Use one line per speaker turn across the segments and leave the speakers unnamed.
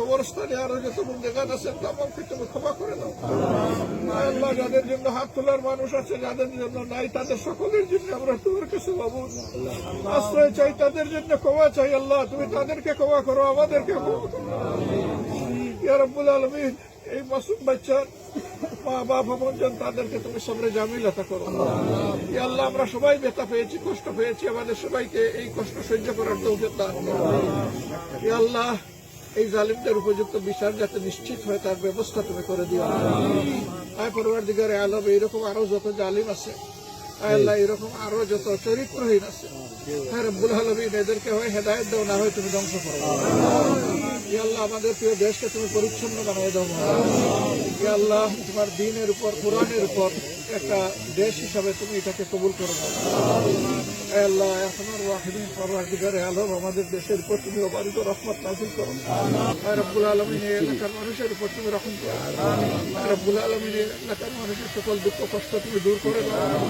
কবরস্থানে আরও যত বন্দেগান আছেন তামামকে তুমি ক্ষমা করে দাও। আল্লাহ, যাদের জন্য হাত তোলার মানুষ আছে, যাদের জন্য নাই, তাদের সকলের জন্য আমরা তোমার কাছে বাবু আশ্রয় চাই তাদের জন্য, ক্ষমা চাই আল্লাহ, তুমি তাদেরকে ক্ষমা করো, আমাদেরকে ক্ষমা করো। রব্বুল আলমিন, এই মাসুম বাচ্চার মা বাপ আপনজন তাদেরকে তুমি সবরে জামিলাতা করো। আল্লাহ, আমরা সবাই ব্যথা পেয়েছি, কষ্ট পেয়েছি, আমাদের সবাইকে এই কষ্ট সহ্য করার তৌফিক দান আল্লাহ এই জালিমদের উপযুক্ত বিচার যাতে নিশ্চিত হয়, তার ব্যবস্থা তুমি করে দিও। আয় পরিবার দিগারে আলম এইরকম আরও যত জালিম আছে আল্লাহ, এরকম আরও যত চরিত্রহীন আছে হ্যাঁ রব্বুল আলমিন, এদেরকে হয় হেদায়ত দাও, না হয় তুমি ধ্বংস করো। ইয়া আল্লাহ, আমাদের প্রিয় দেশকে তুমি পরিচ্ছন্ন বানিয়ে দাও। ইয়া আল্লাহ, তোমার দিনের উপর, কোরআনের উপর একটা দেশ হিসাবে তুমি এটাকে কবুল করো আল্লাহ এখন আর ওয়াহিদিন পরওয়ারদিগারে আলম আমাদের দেশের উপর তুমি অবারিত রহমত নাজিল করো আয় রব্বুল আলমিন এই এলাকার মানুষের উপর তুমি রহম করো আয় রব্বুল আলমিন এই এলাকার মানুষের সকল দুঃখ কষ্ট তুমি দূর করে দাও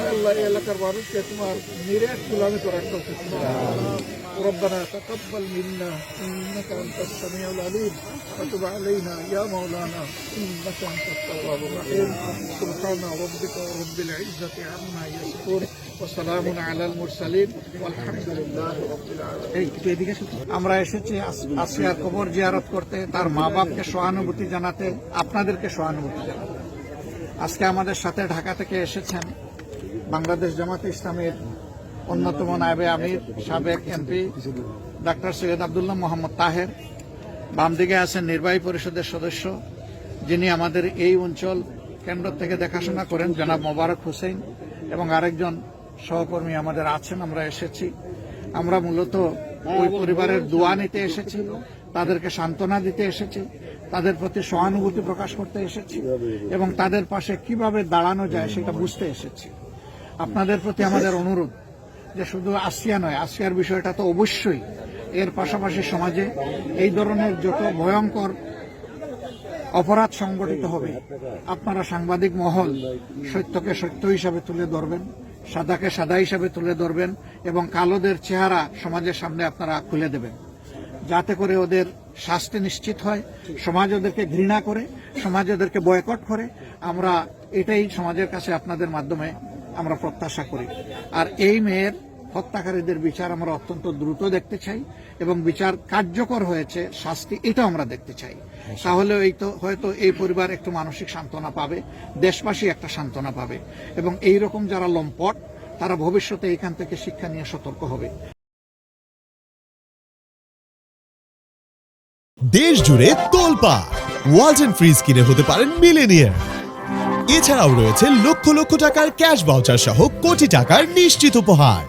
আয় আল্লাহ এই এলাকার মানুষকে তোমার নিরেট গুলামি করার তৌফিক দাও। ربنا تقبل منا انك انت السميع العليم وتب علينا يا مولانا انك انت التواب الرحيم سبحان ربك رب العزه عما يصفون
আমরা এসেছি আসিয়ার কবর জিয়ারত করতে। তার মা বাপকে সহানুভূতি জানাতে, আপনাদেরকে সহানুভূতি জানাতে। আজকে আমাদের সাথে ঢাকা থেকে এসেছেন বাংলাদেশ জামাত ইসলামের অন্যতম নায়বে আমির, সাবেক এমপি ডাক্তার সৈয়দ আবদুল্লাহ মোহাম্মদ তাহের। বামদিকে আছেন নির্বাহী পরিষদের সদস্য, যিনি আমাদের এই অঞ্চল কেন্দ্র থেকে দেখাশোনা করেন, জনাব মোবারক হোসেন এবং আরেকজন সহকর্মী আমাদের আছেন, আমরা এসেছি। আমরা মূলত ওই পরিবারের দোয়া নিতে এসেছি, তাদেরকে সান্ত্বনা দিতে এসেছি, তাদের প্রতি সহানুভূতি প্রকাশ করতে এসেছি এবং তাদের পাশে কীভাবে দাঁড়ানো যায় সেটা বুঝতে এসেছি। আপনাদের প্রতি আমাদের অনুরোধ যে শুধু আসিয়া নয়, আসিয়ার বিষয়টা তো অবশ্যই। এর পাশাপাশি সমাজে এই ধরনের যত ভয়ঙ্কর অপরাধ সংগঠিত হবে, আপনারা সাংবাদিক মহল সত্যকে সত্য হিসাবে তুলে ধরবেন। সাদাকে সাদা হিসাবে তুলে ধরবেন এবং কালোদের চেহারা সমাজের সামনে আপনারা খুলে দেবেন। যাতে করে ওদের শাস্তি নিশ্চিত হয়, সমাজ ওদেরকে ঘৃণা করে, সমাজ ওদেরকে বয়কট করে। আমরা এটাই সমাজের কাছে আপনাদের মাধ্যমে আমরা প্রত্যাশা করি। আর এই মেয়ের হত্যাকারীদের বিচার আমরা অত্যন্ত দ্রুত দেখতে চাই এবং বিচার কার্যকর হয়েছে শাস্তি এটা আমরা দেখতে চাই। তাহলে এই তো হয়তো এই পরিবার একটু মানসিক সান্ত্বনা পাবে দেশবাসী একটা সান্ত্বনা পাবে এবং এই রকম যারা লম্পট তারা ভবিষ্যতে এখান থেকে শিক্ষা নিয়ে সতর্ক হবে।
দেশ জুড়ে তোলপা ওয়ালটন ফ্রিজ কিনে হতে পারেন মিলেনিয়ার এছাড়াও রয়েছে লক্ষ লক্ষ টাকার ক্যাশ বাউচার সহ কোটি টাকার নিশ্চিত উপহার।